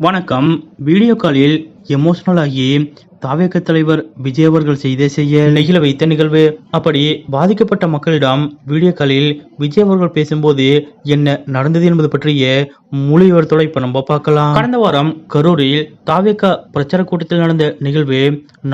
வணக்கம். வீடியோ காலில் எமோஷனல் ஆகி தாவேக தலைவர் விஜய் அவர்கள் செய்த செய்ய நெகிழ வைத்த நிகழ்வு. அப்படி பாதிக்கப்பட்ட மக்களிடம் வீடியோ காலில் விஜய் அவர்கள் பேசும்போது என்ன நடந்தது என்பது பற்றிய முழு விவரத்தோட இப்ப நம்ம பார்க்கலாம். கடந்த வாரம் கரூரில் தாவேக பிரச்சார கூட்டத்தில் நடந்த நிகழ்வு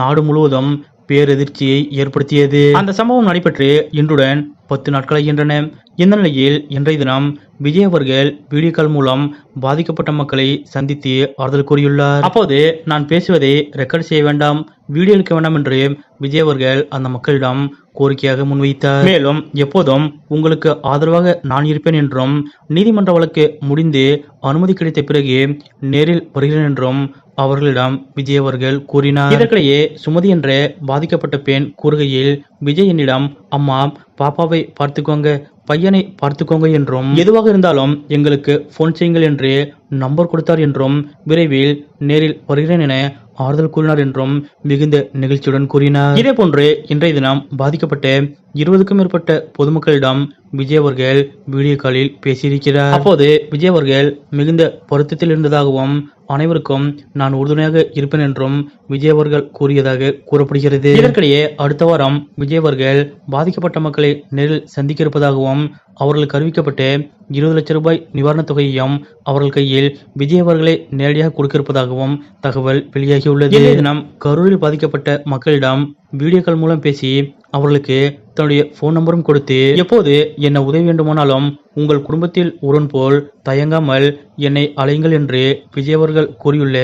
நாடு முழுவதும் பேரெதிர்ச்சியை ஏற்படுத்தியது. அந்த சம்பவம் நடைபெற்று இன்றுடன் பத்து நாட்களாகின்றன இந்த நிலையில் இன்றைய தினம் விஜய் அவர்கள் வீடியோ கால் மூலம் பாதிக்கப்பட்ட மக்களை சந்தித்து ஆறுதல் கூறியுள்ளார். அப்போது நான் பேசுவதை ரெக்கார்ட் செய்ய வேண்டாம் வீடியோ எடுக்க வேண்டாம் என்று விஜய் அவர்கள் அந்த மக்களிடம் கோரிக்கையாக முன்வைத்தார். மேலும் எப்போதும் உங்களுக்கு ஆதரவாக நான் இருப்பேன் என்றும் நீதிமன்ற வழக்கு முடிந்து அனுமதி கிடைத்த பிறகு நேரில் வருகிறேன் என்றும் அவர்களிடம் விஜய் அவர்கள் கூறினார். இதற்கிடையே சுமதி என்ற பாதிக்கப்பட்ட பெண் கூறுகையில் விஜய் என்னிடம் அம்மா பாப்பாவை பார்த்துக்கோங்க பையனை பார்த்துக்கோங்க என்றும் எதுவாக இருந்தாலும் எங்களுக்கு ஃபோன் செய்யுங்கள் என்று நம்பர் கொடுத்தார் என்றும் விரைவில் நேரில் வருகிறேன் என ஆறுதல் கூறினார் என்றும் மிகுந்த நிகழ்ச்சியுடன் கூறினார். இதே போன்று இன்றைய தினம் பாதிக்கப்பட்ட இருபதுக்கும் மேற்பட்ட பொதுமக்களிடம் விஜய் அவர்கள் வீடியோ காலில் பேசியிருக்கிறார். அப்போது விஜய் அவர்கள் மிகுந்த பொருத்தத்தில் இருந்ததாகவும் அனைவருக்கும் நான் உறுதுணையாக இருப்பேன் என்றும் விஜய் அவர்கள் கூறியதாக கூறப்படுகிறது. இதற்கிடையே அடுத்த வாரம் விஜய் அவர்கள் பாதிக்கப்பட்ட மக்களை நேரில் சந்திக்க இருப்பதாகவும் அவர்களுக்கு அறிவிக்கப்பட்ட இருபது லட்சம் ரூபாய் நிவாரணத் தொகையையும் அவர்கள் கையில் விஜய் அவர்களே நேரடியாக கொடுக்க இருப்பதாகவும் தகவல் வெளியாகியுள்ளது. தினம் கரூரில் பாதிக்கப்பட்ட மக்களிடம் வீடியோ கால் மூலம் பேசி அவர்களுக்கு தன்னுடைய ஃபோன் நம்பரும் கொடுத்து எப்போது என்ன உதவி வேண்டுமானாலும் உங்கள் குடும்பத்தில் ஒருவன் போல் தயங்காமல் என்னை அலையுங்கள் என்று விஜய் அவர்கள் கூறியுள்ள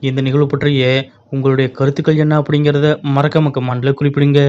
இந்த நிகழ்வு பற்றிய உங்களுடைய கருத்துக்கள் என்ன அப்படிங்கிறத மறக்காம கமெண்ட்ல குறிப்பிடுங்க.